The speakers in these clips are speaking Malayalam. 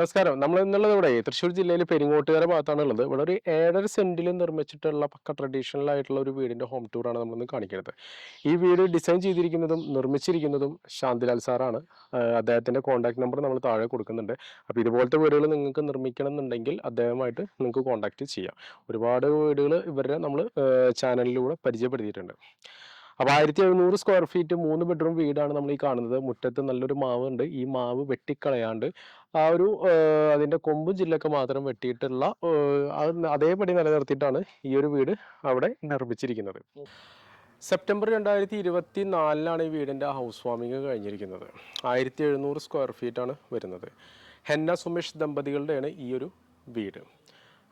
നമസ്കാരം. നമ്മൾ ഇന്നുള്ളത് ഇവിടെ തൃശ്ശൂർ ജില്ലയിൽ പെരിങ്ങോട്ടുകര ഭാഗത്താണ് ഉള്ളത് ഇവിടെ ഒരു ഏഴര സെന്റിൽ നിർമ്മിച്ചിട്ടുള്ള പക്ക ട്രഡീഷണൽ ആയിട്ടുള്ള ഒരു വീടിന്റെ ഹോം ടൂറാണ് നമ്മളിന്ന് കാണിക്കുന്നത്. ഈ വീട് ഡിസൈൻ ചെയ്തിരിക്കുന്നതും നിർമ്മിച്ചിരിക്കുന്നതും ശാന്തിലാൽ സാറാണ്. അദ്ദേഹത്തിന്റെ കോൺടാക്ട് നമ്പർ നമ്മൾ താഴെ കൊടുക്കുന്നുണ്ട്. അപ്പോൾ ഇതുപോലത്തെ വീടുകൾ നിങ്ങൾക്ക് നിർമ്മിക്കണം എന്നുണ്ടെങ്കിൽ അദ്ദേഹമായിട്ട് നിങ്ങൾക്ക് കോൺടാക്ട് ചെയ്യാം. ഒരുപാട് വീടുകൾ ഇവരെ നമ്മൾ ചാനലിലൂടെ പരിചയപ്പെടുത്തിയിട്ടുണ്ട്. അപ്പോൾ ആയിരത്തി എഴുന്നൂറ് സ്ക്വയർ ഫീറ്റ് മൂന്ന് ബെഡ്റൂം വീടാണ് നമ്മൾ ഈ കാണുന്നത്. മുറ്റത്ത് നല്ലൊരു മാവ് ഉണ്ട് ഈ മാവ് വെട്ടിക്കളയാണ്ട് ആ ഒരു അതിന്റെ കൊമ്പും ജില്ലൊക്കെ മാത്രം വെട്ടിയിട്ടുള്ള അതേപടി നിലനിർത്തിയിട്ടാണ് ഈ ഒരു വീട് അവിടെ നിർമ്മിച്ചിരിക്കുന്നത്. സെപ്റ്റംബർ രണ്ടായിരത്തി ഇരുപത്തി നാലിലാണ് ഈ വീടിന്റെ ഹൗസ് വാമിങ് കഴിഞ്ഞിരിക്കുന്നത്. ആയിരത്തി എഴുന്നൂറ് സ്ക്വയർ ഫീറ്റാണ് വരുന്നത്. ഹെന്ന സുമേഷ് ദമ്പതികളുടെയാണ് ഈ ഒരു വീട്.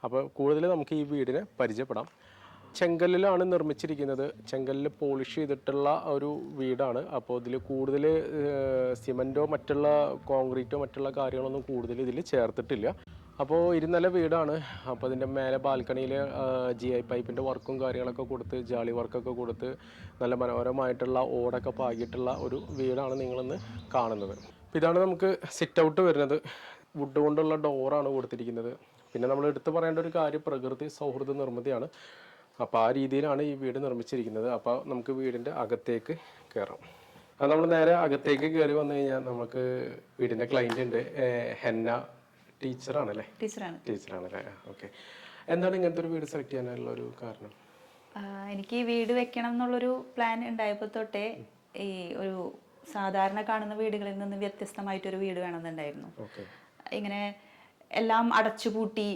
അപ്പോൾ കൂടുതൽ നമുക്ക് ഈ വീടിനെ പരിചയപ്പെടാം. ചെങ്കല്ലിലാണ് നിർമ്മിച്ചിരിക്കുന്നത്. ചെങ്കല്ലിൽ പോളിഷ് ചെയ്തിട്ടുള്ള ഒരു വീടാണ്. അപ്പോൾ ഇതിൽ കൂടുതൽ സിമന്റോ മറ്റുള്ള കോൺക്രീറ്റോ മറ്റുള്ള കാര്യങ്ങളൊന്നും കൂടുതൽ ഇതിൽ ചേർത്തിട്ടില്ല. അപ്പോൾ ഇരുനില വീടാണ്. അപ്പോൾ അതിന്റെ മേലെ ബാൽക്കണിയിൽ ജി ഐ പൈപ്പിന്റെ വർക്കും കാര്യങ്ങളൊക്കെ കൊടുത്ത് ജാളി വർക്കൊക്കെ കൊടുത്ത് നല്ല മനോഹരമായിട്ടുള്ള ഓടൊക്കെ പാകിയിട്ടുള്ള ഒരു വീടാണ് നിങ്ങളിന്ന് കാണുന്നത്. ഇതാണ് നമുക്ക് സിറ്റ് ഔട്ട് വരുന്നത്. വുഡ് കൊണ്ടുള്ള ഡോറാണ് കൊടുത്തിരിക്കുന്നത്. പിന്നെ നമ്മൾ എടുത്തു പറയേണ്ട ഒരു കാര്യം പ്രകൃതി സൗഹൃദ നിർമ്മിതിയാണ്. അപ്പോൾ ആ രീതിയിലാണ് ഈ വീട് നിർമ്മിച്ചിരിക്കുന്നത്. അപ്പോൾ നമുക്ക് വീടിന്റെ അകത്തേക്ക് കയറാം അത് നമ്മൾ നേരെ അകത്തേക്ക് കയറി വന്നു കഴിഞ്ഞാൽ നമുക്ക് വീടിന്റെ ക്ലൈന്റ് ഉണ്ട്. ഹെന്ന ടീച്ചറാണല്ലേ? ടീച്ചറാണ്. ടീച്ചറാണല്ലേ? ഓക്കെ. എന്താണ് ഇങ്ങനത്തെ ഒരു വീട് സെലക്ട് ചെയ്യാനുള്ള ഒരു കാരണം? എനിക്ക് ഈ വീട് വെക്കണം എന്നുള്ളൊരു പ്ലാൻ ഉണ്ടായപ്പോൾ തൊട്ടേ ഈ ഒരു സാധാരണ കാണുന്ന വീടുകളിൽ നിന്ന് വ്യത്യസ്തമായിട്ടൊരു വീട് വേണമെന്നുണ്ടായിരുന്നു. ഇങ്ങനെ എല്ലാം അടച്ചുപൂട്ടി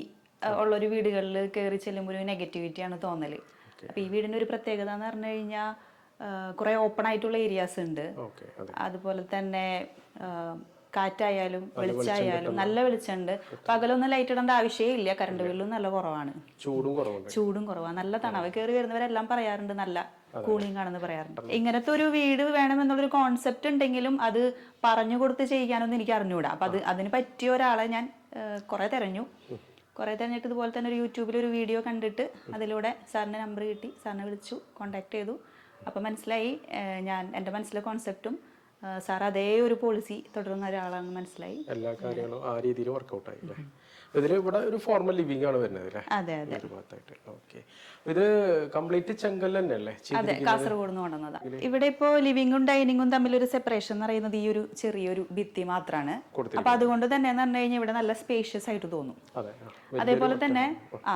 ഉള്ളൊരു വീടുകളിൽ കയറി ചെല്ലുമ്പോൾ ഒരു നെഗറ്റിവിറ്റിയാണ് തോന്നൽ അപ്പൊ ഈ വീടിന്റെ ഒരു പ്രത്യേകത എന്ന് പറഞ്ഞു കഴിഞ്ഞാൽ കുറെ ഓപ്പൺ ആയിട്ടുള്ള ഏരിയാസ് ഉണ്ട്. അതുപോലെ തന്നെ കാറ്റായാലും വെളിച്ചായാലും നല്ല വെളിച്ചമുണ്ട്. പകലൊന്നും ലൈറ്റ് ഇടേണ്ട ആവശ്യമേ ഇല്ല. കറണ്ട് ബില്ലും നല്ല കുറവാണ്. ചൂടും കുറവാണ് ചൂടും കുറവാണ് നല്ല തണവ് കയറി വരുന്നവരെല്ലാം പറയാറുണ്ട്. നല്ല കൂളിംഗ് ആണെന്ന് പറയാറുണ്ട്. ഇങ്ങനത്തെ ഒരു വീട് വേണമെന്നുള്ളൊരു കോൺസെപ്റ്റ് ഉണ്ടെങ്കിലും അത് പറഞ്ഞു കൊടുത്ത് ചെയ്യാനൊന്നും എനിക്ക് അറിഞ്ഞുകൂടാ അപ്പൊ അത് അതിന് പറ്റിയ ഒരാളെ ഞാൻ കുറെ തെരഞ്ഞു. കുറെ തെരഞ്ഞിട്ട് ഇതുപോലെ തന്നെ ഒരു യൂട്യൂബിൽ ഒരു വീഡിയോ കണ്ടിട്ട് അതിലൂടെ സാറിന്റെ നമ്പർ കിട്ടി. സാറിനെ വിളിച്ചു കോണ്ടാക്ട് ചെയ്തു. അപ്പോൾ മനസ്സിലായി ഞാൻ എന്റെ മനസ്സിലെ കോൺസെപ്റ്റും സാർ അതേ ഒരു പോളിസി തുടരുന്ന ഒരാളാണെന്ന് മനസ്സിലായി. എല്ലാ കാര്യങ്ങളും ആ രീതിയിൽ വർക്കൗട്ട് ആയി അല്ലേ? ഇതിൽ ഇവിടെ ഒരു ഫോർമൽ ലിവിംഗ് ആണ് വരുന്നത് അല്ലേ? ഒരു ഭാഗത്തായിട്ട്. ഓക്കെ ഇത് കംപ്ലീറ്റ് ചെങ്കൽ തന്നെയല്ലേ? അതെ കാസർഗോഡ് നിന്ന് ഇവിടെ ഇപ്പോ ലിവിംഗും ഡൈനിങ്ങും തമ്മിൽ ഒരു സെപ്പറേഷൻ എന്ന് പറയുന്നത് ഈ ഒരു ചെറിയൊരു ഭിത്തി മാത്രമാണ് അപ്പൊ അതുകൊണ്ട് തന്നെ എന്ന് പറഞ്ഞു കഴിഞ്ഞാൽ ഇവിടെ നല്ല സ്പേഷ്യസ് ആയിട്ട് തോന്നും. അതെ അതേപോലെ തന്നെ ആ.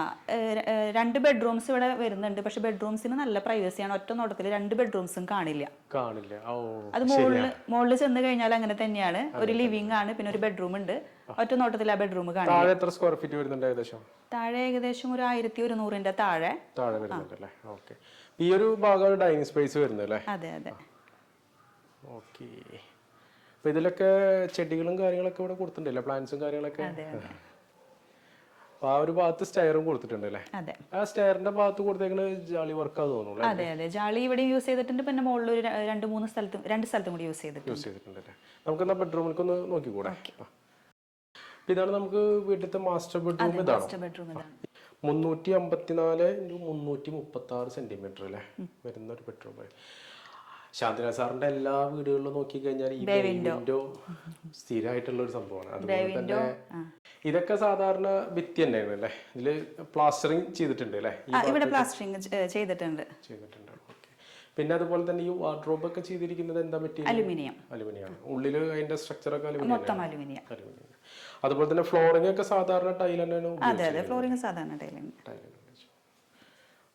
രണ്ട് ബെഡ്റൂംസ് ഇവിടെ വരുന്നുണ്ട്. പക്ഷെ ബെഡ്റൂംസിന് നല്ല പ്രൈവസിയാണ് ഒറ്റ നോട്ടത്തിൽ രണ്ട് ബെഡ്റൂംസും കാണില്ല. കാണില്ല. അത് മുകളിൽ മുകളിൽ ചെന്ന് കഴിഞ്ഞാൽ അങ്ങനെ തന്നെയാണ്. ഒരു ലിവിംഗ് ആണ് പിന്നെ ഒരു ബെഡ്റൂം ഉണ്ട്. ഒറ്റ നോട്ടത്തിൽ ആ ബെഡ്റൂം കാണാം താഴെ എത്ര സ്ക്വയർ ഫീറ്റ് വരുന്നുണ്ട് ഏകദേശം? താഴെ ഏകദേശം ഒരു ആയിരത്തി ഒരുന്നൂറിന്റെ താഴെ. താഴെ വരുന്നുണ്ട് അല്ലേ? ഓക്കെ. ഈ ഒരു ഭാഗം ഡൈനിങ് സ്പേസ് വരുന്നു അല്ലേ? അതെ അതെ. ഓക്കെ. അപ്പൊ ഇതിലൊക്കെ ചെടികളും കാര്യങ്ങളൊക്കെ ഇവിടെ കൊടുത്തിട്ടുണ്ടല്ലേ? പ്ലാന്റ്സും കാര്യങ്ങളൊക്കെ? അതെ അതെ. അപ്പൊ ആ ഒരു ഭാഗത്ത് സ്റ്റെയറും കൊടുത്തിട്ടുണ്ട് അല്ലേ? അതെ. ആ സ്റ്റെയറിന്റെ ഭാഗത്ത് ജാളി വർക്കാ തോന്നുന്നു അല്ലേ? അതെ അതെ. ജാളി ഇവിടെ യൂസ് ചെയ്തിട്ടുണ്ട്. പിന്നെ മുകളിൽ ഒരു ര- രണ്ട് മൂന്ന് സ്ഥലത്തും രണ്ട് സ്ഥലത്തും കൂടി യൂസ് ചെയ്തിട്ടുണ്ട്. യൂസ് ചെയ്തിട്ടുണ്ട് അല്ലേ? നമുക്ക് ബെഡ്റൂമിലേക്ക് ഒന്ന് നോക്കിക്കൂടെ? ആ. ഇതാണ് നമുക്ക് വീട്ടിലത്തെ മാസ്റ്റർ ബെഡ്റൂം ഇതാണോ. മുന്നൂറ്റി അമ്പത്തിനാല് ഇന്റു മുന്നൂറ്റി മുപ്പത്തി ആറ് സെന്റിമീറ്റർ അല്ലേ? വരുന്ന ഒരു ബെഡ്റൂം ശാന്തിനാഥ് സാറിന്റെ എല്ലാ വീടുകളിലും നോക്കി കഴിഞ്ഞാൽ ഈ വിൻഡോ സ്ഥിരമായിട്ടുള്ള ഒരു സംഭവമാണ്. അതുപോലെ തന്നെ ഇതൊക്കെ സാധാരണ ഭിത്തി തന്നെയാണ് അല്ലേ? ഇതിൽ പ്ലാസ്റ്ററിങ് ചെയ്തിട്ടുണ്ട് അല്ലേ? ഇവിടെ പ്ലാസ്റ്ററിങ് ചെയ്തിട്ടുണ്ട്. ചെയ്തിട്ടുണ്ട്. പിന്നെ അതുപോലെ തന്നെ ഈ വാർഡ്രോബ് ഒക്കെ ചെയ്തിരിക്കുന്നത് എന്താ മെറ്റീരിയൽ അലുമിനിയം. അലുമിനിയം ഉള്ളിൽ അതിന്റെ സ്ട്രക്ചർ ഒക്കെ അലുമിനിയം. അലുമിനിയം. അതുപോലെ തന്നെ ഫ്ലോറിംഗ് ഒക്കെ സാധാരണ ടൈൽ തന്നെയാണ് അതെ അതെ. ഫ്ലോറിംഗ് സാധാരണ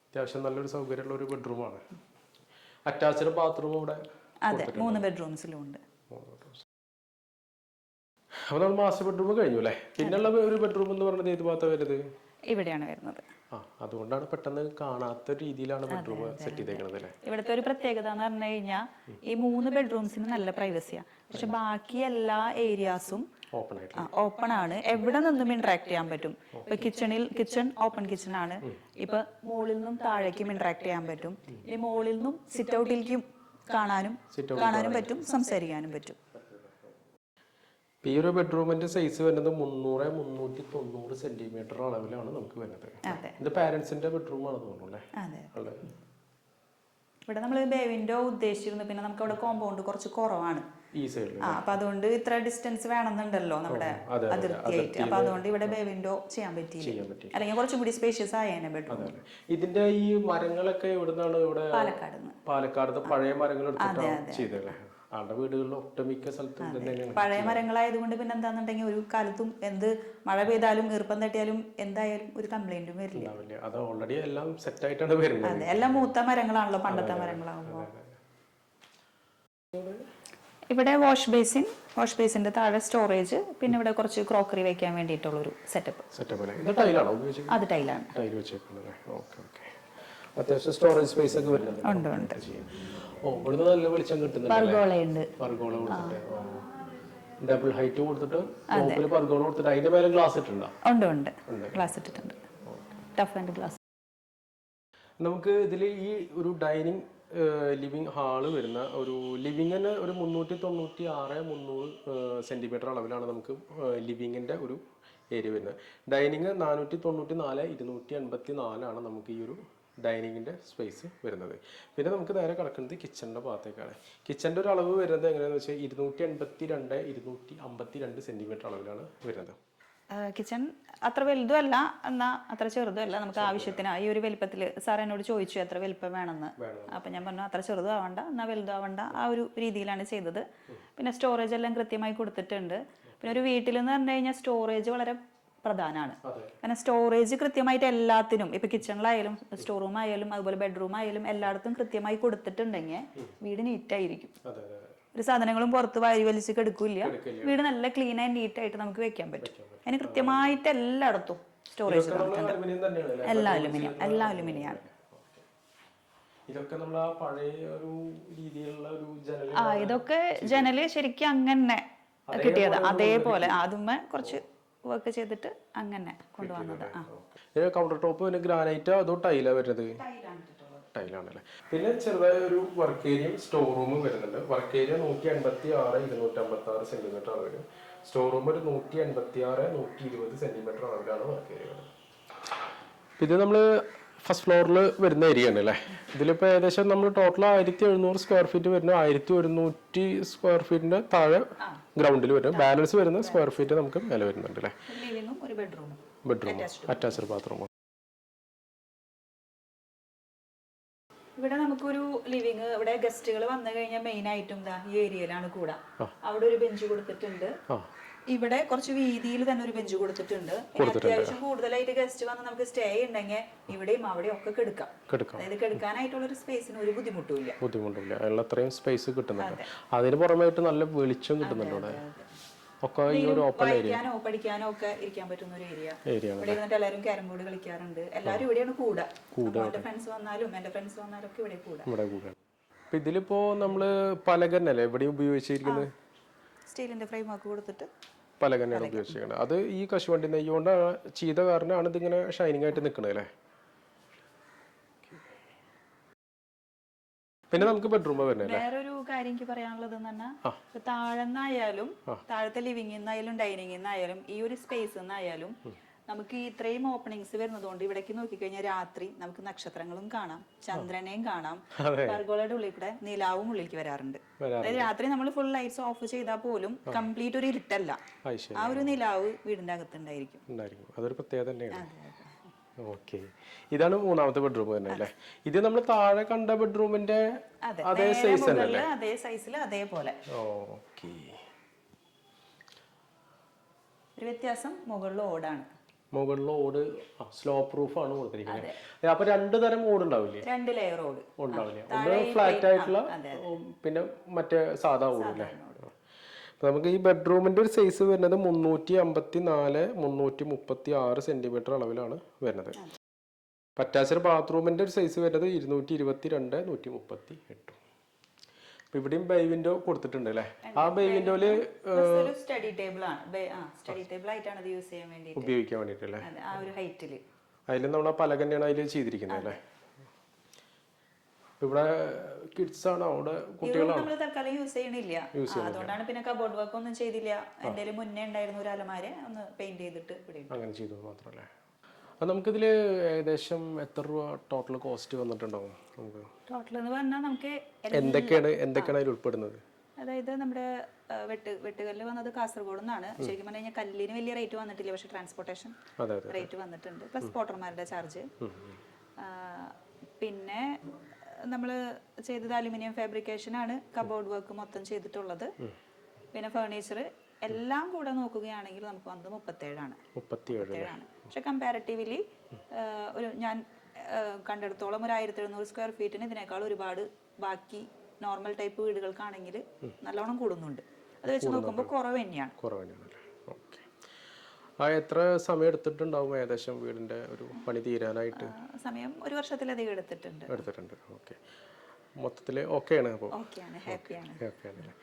അത്യാവശ്യം നല്ലൊരു സൗകര്യമുള്ള ഒരു ബെഡ്റൂമാണ് അറ്റാച്ച്ഡ് ബാത്റൂം ഇവിടെ അതെ മൂന്ന് ബെഡ്റൂംസിലും ഉണ്ട്. അപ്പൊ നമ്മൾ മാസ്റ്റർ ബെഡ്റൂം കഴിഞ്ഞു അല്ലേ? പിന്നെയുള്ള ഒരു ബെഡ്റൂം എന്ന് പറയുന്നത് ഏത് ഭാഗത്താണ് വരുന്നത്? ഇവിടെയാണ് വരുന്നത്. അതുകൊണ്ടാണ് പെട്ടെന്ന് കാണാത്ത രീതിയിലാണ് ബെഡ്റൂം സെറ്റ് ചെയ്തേക്കുന്നത് അല്ലേ ഇവിടുത്തെ ഒരു പ്രത്യേകത എന്ന് പറഞ്ഞു കഴിഞ്ഞാൽ ഈ മൂന്ന് ബെഡ്റൂംസിന് നല്ല പ്രൈവസിയാണ് പക്ഷെ ബാക്കി എല്ലാ ഏരിയാസും ഓപ്പൺ ആണ്. എവിടെ നിന്നും ഇന്ററാക്ട് ചെയ്യാൻ പറ്റും? ഇപ്പൊ കിച്ചണിൽ കിച്ചൺ ഓപ്പൺ കിച്ചൺ ആണ്. ഇപ്പൊ മുകളിൽ നിന്നും താഴേക്കും ഇന്ററാക്ട് ചെയ്യാൻ പറ്റും. ഇനി മുകളിൽ നിന്നും സിറ്റ് ഔട്ടിലേക്കും കാണാനും കാണാനും പറ്റും സംസാരിക്കാനും പറ്റും. ഈ ഒരു ബെഡ്റൂമിന്റെ സൈസ് വരുന്നത് മുന്നൂറ് മുന്നൂറ്റി തൊണ്ണൂറ് സെന്റിമീറ്റർ അളവിലാണ് നമുക്ക് വരുന്നത്. അതെ. ഇത് പാരന്റ്സിന്റെ ബെഡ്റൂം ആണ് തോന്നുന്നു അല്ലേ? അതെ. ഇവിടെ നമ്മൾ ബേ വിൻഡോ ഉദ്ദേശിച്ചിരുന്നു. പിന്നെ നമുക്ക് ഇവിടെ കോമ്പൗണ്ട് കുറച്ച് കുറവാണ്. ഈ സൈഡിൽ അപ്പൊ അതുകൊണ്ട് ഇത്ര ഡിസ്റ്റൻസ് വേണമെന്നുണ്ടല്ലോ നമ്മുടെ അതെ, അതെ, അതിർത്തിയായിട്ട്. അപ്പൊ അതുകൊണ്ട് ഇവിടെ ബേ വിൻഡോ ചെയ്യാൻ പറ്റിയില്ല. പറ്റി അല്ലെങ്കിൽ കുറച്ചും കൂടി സ്പേഷ്യസ് ആയേനെ ബെഡ്റൂം ഇതിന്റെ ഈ മരങ്ങളൊക്കെ ഇവിടെ പാലക്കാട് പാലക്കാട് പഴയ മരങ്ങൾ എടുത്തിട്ടാണ് ചെയ്തല്ലേ ആളുടെ വീടുകളിൽ ഒട്ടുമിക്ക സ്ഥലത്തും തന്നെയാണ് പഴയ മരങ്ങളായതുകൊണ്ട് പിന്നെ എന്താണെന്നുണ്ടെങ്കിൽ ഒരു കാലത്തും എന്ത് മഴ പെയ്താലും ഈർപ്പം തട്ടിയാലും എന്തായാലും ഒരു കംപ്ലൈന്റും വരില്ല. അത് ഓൾറെഡി എല്ലാം സെറ്റ് ആയിട്ടാണ് വരുന്നത്. അതെ. എല്ലാം മൂത്ത മരങ്ങളാണല്ലോ. പണ്ടത്തെ മരങ്ങളാകുമ്പോൾ ഇവിടെ വാഷ് ബേസിൻ വാഷ് ബേസിന്റെ താഴെ സ്റ്റോറേജ് പിന്നെ ഇവിടെ കുറച്ച് ക്രോക്കറി വെക്കാൻ വേണ്ടിയിട്ടുള്ളൊരു സെറ്റപ്പ്. സെറ്റപ്പ് അല്ലേ? ഇത് ടൈലാണോ ഉപയോഗിച്ചത് അത് ടൈലാണ്. ടൈൽ വെച്ചേക്കുന്നത് ഓക്കേ ഓക്കേ. അത്യാവശ്യം സ്റ്റോറേജ് സ്പേസ് ഒക്കെ വരുന്നുണ്ട്. ഉണ്ട് ഉണ്ട്. ഇവിടുന്ന് നല്ല വെളിച്ചം കിട്ടുന്നുണ്ട് പർഗോളയുണ്ട്. പർഗോള കൊടുത്തിട്ട് ഡബിൾ ഹൈറ്റ് കൊടുത്തിട്ട് ടോപ്പിൽ പർഗോള കൊടുത്തിട്ട് അതിന്റെ മേലെ ഗ്ലാസ് ഇട്ടുണ്ടോ ഉണ്ട് ഉണ്ട്. ഗ്ലാസ് ഇട്ടിട്ടുണ്ട്. ടഫ് ആൻഡ് ഗ്ലാസ് നമുക്ക് ഇതിൽ ഈ ഒരു ഡൈനിങ് ലിവിങ് ഹാൾ വരുന്ന ഒരു ലിവിങ്ങിന് ഒരു മുന്നൂറ്റി തൊണ്ണൂറ്റി ആറ് മുന്നൂറ് സെന്റിമീറ്റർ അളവിലാണ് നമുക്ക് ലിവിങ്ങിന്റെ ഒരു ഏരിയ വരുന്നത്. ഡൈനിങ് നാനൂറ്റി തൊണ്ണൂറ്റി നാല് ഇരുന്നൂറ്റി എൺപത്തി നാലാണ് നമുക്ക് ഈ ഒരു ഡൈനിങ്ങിന്റെ സ്പേസ് വരുന്നത്. പിന്നെ നമുക്ക് നേരെ കിടക്കുന്നത് കിച്ചണിന്റെ ഭാഗത്തേക്കാണ്. കിച്ചന്റെ ഒരു അളവ് വരുന്നത് എങ്ങനെയാണെന്ന് വെച്ചാൽ ഇരുന്നൂറ്റി എൺപത്തി രണ്ട് ഇരുന്നൂറ്റി അമ്പത്തി രണ്ട് സെന്റിമീറ്റർ അളവിലാണ് വരുന്നത്. കിച്ചൺ അത്ര വലുതും അല്ല എന്നാ അത്ര ചെറുതും അല്ല നമുക്ക് ആവശ്യത്തിന് ഈ ഒരു വലിപ്പത്തിൽ സാർ എന്നോട് ചോദിച്ചു എത്ര വലിപ്പം വേണമെന്ന്. അപ്പം ഞാൻ പറഞ്ഞു അത്ര ചെറുതും ആവണ്ട എന്നാൽ വലുതും ആവണ്ട ആ ഒരു രീതിയിലാണ് ചെയ്തത്. പിന്നെ സ്റ്റോറേജ് എല്ലാം കൃത്യമായി കൊടുത്തിട്ടുണ്ട്. പിന്നെ ഒരു വീട്ടിൽ എന്ന് പറഞ്ഞു കഴിഞ്ഞാൽ സ്റ്റോറേജ് വളരെ പ്രധാനമാണ് കാരണം സ്റ്റോറേജ് കൃത്യമായിട്ട് എല്ലാത്തിനും ഇപ്പൊ കിച്ചണിലായാലും സ്റ്റോർ റൂം ആയാലും അതുപോലെ ബെഡ്റൂം ആയാലും എല്ലായിടത്തും കൃത്യമായി കൊടുത്തിട്ടുണ്ടെങ്കിൽ വീട് നീറ്റായിരിക്കും ഒരു സാധനങ്ങളും പുറത്ത് വാരി വലിച്ചൊക്കെ എടുക്കില്ല വീട് നല്ല ക്ലീൻ ആൻഡ് നീറ്റ് ആയിട്ട് നമുക്ക് വെക്കാൻ പറ്റും. അതിന് കൃത്യമായിട്ട് എല്ലായിടത്തും സ്റ്റോറേജ് എല്ലാ അലുമിനിയം എല്ലാ അലുമിനിയാണ് ഇതൊക്കെ നമ്മൾ ആ പഴയ ഒരു രീതിയിലുള്ള ഒരു ജനൽ ആ ഇതൊക്കെ ജനൽ ശരിക്കും അങ്ങനെ കിട്ടിയത്. അതേപോലെ ആദ്യമേ കുറച്ച് വർക്ക് ചെയ്തിട്ട് അങ്ങനെ കൊണ്ടുവന്നത്. ആ. കൗണ്ടർ ടോപ്പ് പിന്നെ ഗ്രാനൈറ്റ് അതോ ടൈലാ വരുന്നത്? ടൈലാണല്ലേ പിന്നെ ചെറുതായ ഒരു വർക്ക് ഏരിയ സ്റ്റോർ റൂമും വരുന്നുണ്ട് വർക്ക് ഏരിയ നൂറ്റി അൻപത്തി ആറ് ഇരുന്നൂറ്റി അമ്പത്തി ആറ് സെന്റിമീറ്റർ അളവിൽ സ്റ്റോർ റൂം ഒരു നൂറ്റി അൻപത്തി ആറ് നൂറ്റി ഇരുപത് സെന്റിമീറ്റർ അളവിലാണ് വർക്ക് ഏരിയ പിന്നെ ഇത് നമ്മൾ ഫസ്റ്റ് ഫ്ലോറിൽ വരുന്ന ഏരിയ ആണ് അല്ലേ? ഇതിലിപ്പോൾ ഏകദേശം നമ്മൾ ടോട്ടൽ ആയിരത്തി എഴുന്നൂറ് സ്ക്വയർ ഫീറ്റ് വരുന്ന. ആയിരത്തി ഒരുന്നൂറ്റി സ്ക്വയർ ഫീറ്റിന്റെ താഴെ ഗ്രൗണ്ടിൽ വരും ബാലൻസ് വരുന്ന. സ്ക്വയർ ഫീറ്റ് നമുക്ക് മേലെ വരുന്നുണ്ട് അല്ലേ? ബെഡ്റൂം അറ്റാച്ച്ഡ് ബാത്റൂം ഇവിടെ നമുക്കൊരു ലിവിങ് ഇവിടെ ഗസ്റ്റുകൾ വന്നു കഴിഞ്ഞാൽ മെയിൻ ആയിട്ടും ഈ ഏരിയയിലാണ് കൂടാ. അവിടെ ഒരു ബെഞ്ച് കൊടുത്തിട്ടുണ്ട്. ഇവിടെ കുറച്ച് വീതിയിൽ തന്നെ ഒരു ബെഞ്ച് കൊടുത്തിട്ടുണ്ട്. ഇനി അത്യാവശ്യം കൂടുതലായിട്ട് ഗസ്റ്റ് വന്ന് നമുക്ക് സ്റ്റേ ഉണ്ടെങ്കിൽ ഇവിടെയും അവിടെയും ഒക്കെ കെടുക്കാം. അതായത് കെടുക്കാനായിട്ടുള്ള ഒരു സ്പേസിന് ഒരു ബുദ്ധിമുട്ടില്ല. അതിനുള്ള അത്രയും സ്പേസ് കിട്ടുന്നുണ്ട്. അതിന് പുറമായിട്ട് നല്ല വെളിച്ചം കിട്ടുന്നുണ്ട് ഇവിടെ. ഒക്കെ ഈ ഒരു ഓപ്പൺ ഏരിയ പഠിക്കാനോ ഒക്കെ ഇരിക്കാൻ പറ്റുന്ന ഒരു ഏരിയ ഇവിടെ ഇരുന്നിട്ട് എല്ലാവരും ക്യാരം ബോർഡ് കളിക്കാറുണ്ട്. എല്ലാവരും ഇവിടെയാണ് കൂടാ. എന്റെ ഫ്രണ്ട്സ് വന്നാലും എന്റെ ഫ്രണ്ട്സ് വന്നാലും ഒക്കെ ഇവിടെ കൂടാ. ഇവിടെ അപ്പൊ ഇതിലിപ്പോ നമ്മൾ പലകന്നല്ലേ? ഇവിടെ ഉപയോഗിച്ചിരിക്കുന്നത്? സ്റ്റീലിന്റെ ഫ്രെയിം ഒക്കെ കൊടുത്തിട്ട് പലകന്നെയാണ് ഉപയോഗിച്ചിരിക്കുന്നത് അത് ഈ കശുവണ്ടി നെയ്യ് കൊണ്ട് ചെയ്ത കാരണമാണ് ഇതിങ്ങനെ ഷൈനിങ് ആയിട്ട് നിൽക്കുന്നത് അല്ലേ? പിന്നെ നമുക്ക് ബെഡ്റൂം വരുന്നത് വേറൊരു കാര്യം എനിക്ക് പറയാനുള്ളത് താഴെന്നായാലും താഴത്തെ ലിവിംഗ് നിന്നായാലും ഡൈനിങ് നിന്നായാലും ഈ ഒരു സ്പേസ് നിന്നായാലും നമുക്ക് ഈ ഇത്രയും ഓപ്പണിങ്സ് വരുന്നതുകൊണ്ട് ഇവിടേക്ക് നോക്കിക്കഴിഞ്ഞാൽ രാത്രി നമുക്ക് നക്ഷത്രങ്ങളും കാണാം ചന്ദ്രനെയും കാണാം പർഗോളയുടെ ഉള്ളിൽ കൂടെ നിലാവും ഉള്ളിലേക്ക് വരാറുണ്ട്. അതായത് രാത്രി നമ്മൾ ഫുൾ ലൈറ്റ്സ് ഓഫ് ചെയ്താൽ പോലും കംപ്ലീറ്റ് ഒരു ഇരുട്ടല്ല. ആ ഒരു നിലാവ് വീടിന്റെ അകത്തുണ്ടായിരിക്കും ഉണ്ടായിരിക്കും. അതൊരു പ്രത്യേകത തന്നെയാണ്. ഓക്കെ. ഇതാണ് മൂന്നാമത്തെ ബെഡ്റൂം തന്നെ അല്ലേ? ഇത് നമ്മൾ താഴെ കണ്ട ബെഡ്റൂമിന്റെ അതേ സൈസ് തന്നെ അതേ സൈസിൽ അതേപോലെ. ഓക്കെ. ഒരു വ്യത്യാസം മുകളിൽ ഓടാണ്. മുകളിൽ ഓട് സ്ലോ പ്രൂഫ് ആണ് കൊടുത്തിരിക്കുന്നത്. അപ്പൊ രണ്ട് തരം ഓട് ഉണ്ടാവില്ലേ? രണ്ട് ലെയർ ഓട്. ഉണ്ടാവില്ലേ? ഒന്ന് ഫ്ലാറ്റ് ആയിട്ടുള്ള പിന്നെ മറ്റേ സാധാ ഓട് അല്ലേ? അപ്പൊ നമുക്ക് ഈ ബെഡ്റൂമിന്റെ ഒരു സൈസ് വരുന്നത് മുന്നൂറ്റി അമ്പത്തി നാല് മുന്നൂറ്റി മുപ്പത്തി ആറ് സെന്റിമീറ്റർ അളവിലാണ് വരുന്നത് പറ്റാശ്ശേരി ബാത്റൂമിന്റെ ഒരു സൈസ് വരുന്നത് ഇരുന്നൂറ്റി ഇരുപത്തി രണ്ട് നൂറ്റി മുപ്പത്തി എട്ട് അപ്പൊ ഇവിടെയും ബൈ വിൻഡോ കൊടുത്തിട്ടുണ്ട് അല്ലേ ആ ബൈ വിൻഡോയിൽ സ്റ്റഡി ടേബിൾ ആണ്. സ്റ്റഡി ടേബിൾ ആയിട്ടാണ് അത് യൂസ് ചെയ്യാൻ വേണ്ടി ഉപയോഗിക്കാൻ വേണ്ടിട്ട് അല്ലേ ആ ഒരു ഹൈറ്റിൽ അതിൽ നമ്മൾ ആ പലക തന്നെയാണ് അതിൽ ചെയ്തിരിക്കുന്നത് അല്ലേ? ഇവിടെ കിഡ്സ് ആണ്? അവിടെ കുട്ടികളാണ്? നമ്മൾ തൽക്കാലം യൂസ് ചെയ്യണില്ല. അതുകൊണ്ടാണ് പിന്നെ കബോർഡ് വർക്ക് ഒന്നും ചെയ്തില്ല. എന്തെങ്കിലും മുന്നേ ഉണ്ടായിരുന്ന ഒരു അലമാര ഒന്ന് പെയിന്റ് ചെയ്തിട്ട് അങ്ങനെ ചെയ്തു മാത്രമല്ലേ? അപ്പം നമുക്കിതിൽ ഏകദേശം എത്ര രൂപ ടോട്ടൽ കോസ്റ്റ് വന്നിട്ടുണ്ടാവും നമുക്ക്? ടോട്ടൽ എന്ന് പറഞ്ഞാൽ നമുക്ക് എന്തൊക്കെയാണ് എന്തൊക്കെയാണ് അതിൽ ഉൾപ്പെടുന്നത്? അതായത് നമ്മുടെ വെട്ട് വെട്ടുകല്ല് വന്നത് കാസർഗോഡ് നിന്നാണ് ശരിക്കും പറഞ്ഞു കഴിഞ്ഞാൽ കല്ലിന് വലിയ റേറ്റ് വന്നിട്ടില്ല പക്ഷെ ട്രാൻസ്പോർട്ടേഷൻ റേറ്റ് വന്നിട്ടുണ്ട്. പ്ലസ് പോട്ടർമാരുടെ ചാർജ്. പിന്നെ നമ്മൾ ചെയ്തത് അലുമിനിയം ഫാബ്രിക്കേഷൻ ആണ്. കബോർഡ് വർക്ക് മൊത്തം ചെയ്തിട്ടുള്ളത്. പിന്നെ ഫർണിച്ചർ എല്ലാം കൂടെ നോക്കുകയാണെങ്കിൽ നമുക്ക് വന്നത് മുപ്പത്തേഴാണ്. മുപ്പത്തേഴാണ്. പക്ഷെ കമ്പാരിറ്റീവ്ലി ഒരു ഞാൻ കണ്ടെടുത്തോളം ഒരു ആയിരത്തി എഴുന്നൂറ് സ്ക്വയർ ഫീറ്റിന് ഇതിനേക്കാൾ ഒരുപാട് ബാക്കി നോർമൽ ടൈപ്പ് വീടുകൾക്കാണെങ്കിൽ നല്ലോണം കൂടുന്നുണ്ട്. അത് വെച്ച് നോക്കുമ്പോൾ കുറവ് തന്നെയാണ്. കുറവ് തന്നെയാണല്ലേ ഓക്കെ. ആ എത്ര സമയം എടുത്തിട്ടുണ്ടാവും ഏകദേശം വീടിന്റെ ഒരു പണി തീരാനായിട്ട്? സമയം ഒരു വർഷത്തിലധികം എടുത്തിട്ടുണ്ട്. എടുത്തിട്ടുണ്ട്. ഓക്കെ. മൊത്തത്തിൽ ഓക്കെയാണ് അപ്പോൾ? ഓക്കെയാണ്. ഹാപ്പിയാണ്. ആണല്ലേ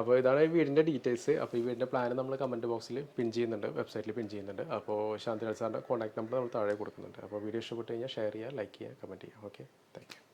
അപ്പോൾ ഇതാണ് ഈ വീടിന്റെ ഡീറ്റെയിൽസ് അപ്പോൾ ഈ വീടിന്റെ പ്ലാൻ നമ്മൾ കമന്റ് ബോക്സിൽ പിൻ ചെയ്യുന്നുണ്ട് വെബ്സൈറ്റിൽ പിൻ ചെയ്യുന്നുണ്ട്. അപ്പോൾ ശാന്തിലാൽ സാറിന്റെ കോൺടാക്ട് നമ്പർ നമ്മൾ താഴെ കൊടുക്കുന്നുണ്ട്. അപ്പോൾ വീഡിയോ ഇഷ്ടപ്പെട്ട് കഴിഞ്ഞാൽ ഷെയർ ചെയ്യുക ലൈക്ക് ചെയ്യുക കമന്റ് ചെയ്യുക ഓക്കെ താങ്ക്